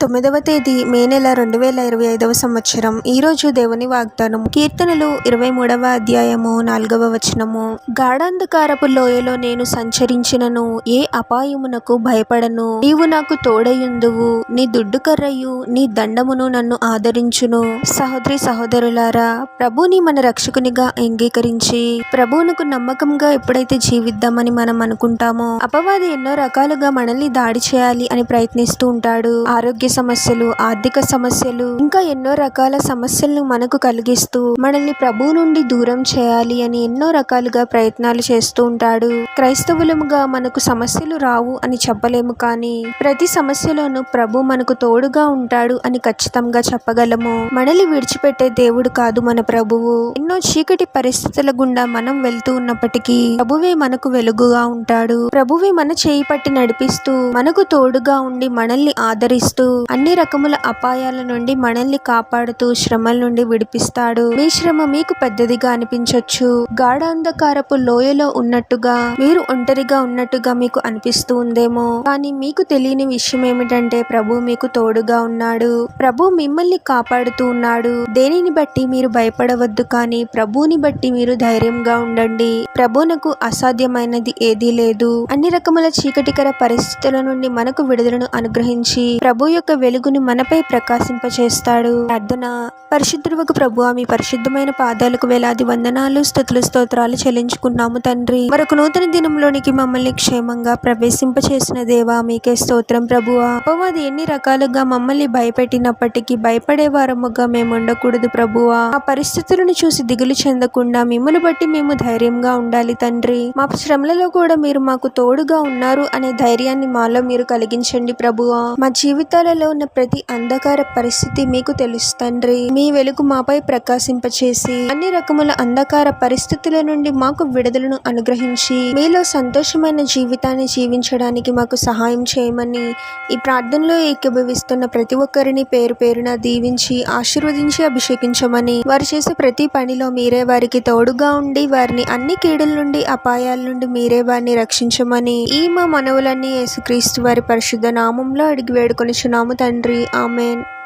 తొమ్మిదవ తేదీ మే నెల రెండు వేల ఇరవై ఐదవ సంవత్సరం. ఈరోజు దేవుని వాగ్దానం. కీర్తనలు ఇరవై మూడవ అధ్యాయము నాలుగవ వచనము. గాఢాంధకారపు లోయలో నేను సంచరించినను ఏ అపాయమునకు భయపడను. నీవు నాకు తోడయుందువు నీ దుడ్డు కర్రయు నీ దండమును నన్ను ఆదరించును. సహోదరి సహోదరులారా ప్రభుని మన రక్షకునిగా అంగీకరించి ప్రభువునకు నమ్మకంగా ఎప్పుడైతే జీవిద్దామని మనం అనుకుంటామో అపవాది ఎన్నో రకాలుగా మనల్ని దాడి చేయాలి అని ప్రయత్నిస్తూ ఉంటాడు. ఆరోగ్య సమస్యలు ఆర్థిక సమస్యలు ఇంకా ఎన్నో రకాల సమస్యలను మనకు కలిగిస్తూ మనల్ని ప్రభు నుండి దూరం చేయాలి అని ఎన్నో రకాలుగా ప్రయత్నాలు చేస్తూ ఉంటాడు. క్రైస్తవులముగా మనకు సమస్యలు రావు అని చెప్పలేము కానీ ప్రతి సమస్యలోనూ ప్రభు మనకు తోడుగా ఉంటాడు అని ఖచ్చితంగా చెప్పగలము. మనల్ని విడిచిపెట్టే దేవుడు కాదు మన ప్రభువు. ఎన్నో చీకటి పరిస్థితుల గుండా మనం వెళ్తూ ఉన్నప్పటికీ ప్రభువే మనకు వెలుగుగా ఉంటాడు. ప్రభువే మన చేయి పట్టి నడిపిస్తూ మనకు తోడుగా ఉండి మనల్ని ఆదరిస్తూ అన్ని రకముల అపాయాల నుండి మనల్ని కాపాడుతూ శ్రమల నుండి విడిపిస్తాడు. మీ శ్రమ మీకు పెద్దదిగా అనిపించొచ్చు. గాఢాంధకారపు లోయలో ఉన్నట్టుగా మీరు ఒంటరిగా ఉన్నట్టుగా మీకు అనిపిస్తూ ఉందేమో. కానీ మీకు తెలియని విషయం ఏమిటంటే ప్రభు మీకు తోడుగా ఉన్నాడు. ప్రభు మిమ్మల్ని కాపాడుతూ ఉన్నాడు. దేనిని బట్టి మీరు భయపడవద్దు కానీ ప్రభువుని బట్టి మీరు ధైర్యంగా ఉండండి. ప్రభునకు అసాధ్యమైనది ఏదీ లేదు. అన్ని రకముల చీకటికర పరిస్థితుల నుండి మనకు విడుదలను అనుగ్రహించి ప్రభు యొక్క వెలుగుని మనపై ప్రకాశింపచేస్తాడు. ప్రార్థన. పరిశుద్ధులకు ప్రభు మీ పరిశుద్ధమైన పాదాలకు వేలాది వందనాలు స్థుతులు స్తోత్రాలు చెల్లించుకున్నాము తండ్రి. మరొక నూతన దినంలోనికి మమ్మల్ని క్షేమంగా ప్రవేశింపచేసిన దేవా మీకే స్తోత్రం ప్రభువా. అపవాది ఎన్ని రకాలుగా మమ్మల్ని భయపెట్టినప్పటికీ భయపడే వారముగా మేము ఉండకూడదు ప్రభువా. ఆ పరిస్థితులను చూసి దిగులు చెందకుండా మిమ్మల్ని బట్టి మేము ధైర్యంగా ఉండాలి తండ్రి. మా శ్రమలలో కూడా మీరు మాకు తోడుగా ఉన్నారు అనే ధైర్యాన్ని మాలో మీరు కలిగించండి ప్రభువా. మా జీవితాలలో ఉన్న ప్రతి అంధకార పరిస్థితి మీకు తెలుసు తండ్రి. మీ వెలుగు మాపై ప్రకాశింపచేసి అన్ని రకముల అంధకార పరిస్థితుల నుండి మాకు విడుదలను అనుగ్రహించి మీలో సంతోషమైన జీవితాన్ని జీవించడానికి మాకు సహాయం చేయమని ఈ ప్రార్థనలో ఏకీభవిస్తున్న ప్రతి ఒక్కరిని పేరు పేరున దీవించి ఆశీర్వదించి అభిషేకించమని వారు చేసే ప్రతి పనిలో మీరే వారికి తోడుగా ఉండి వారిని అన్ని కీడుల నుండి అపాయాల నుండి మీరే వారిని రక్షించమని ఈ మా మనవులన్నీ యేసుక్రీస్తు వారి పరిశుద్ధ నామంలో అడిగి వేడుకొని వేడుకొనిచున్నాము తండ్రి. ఆమెన్.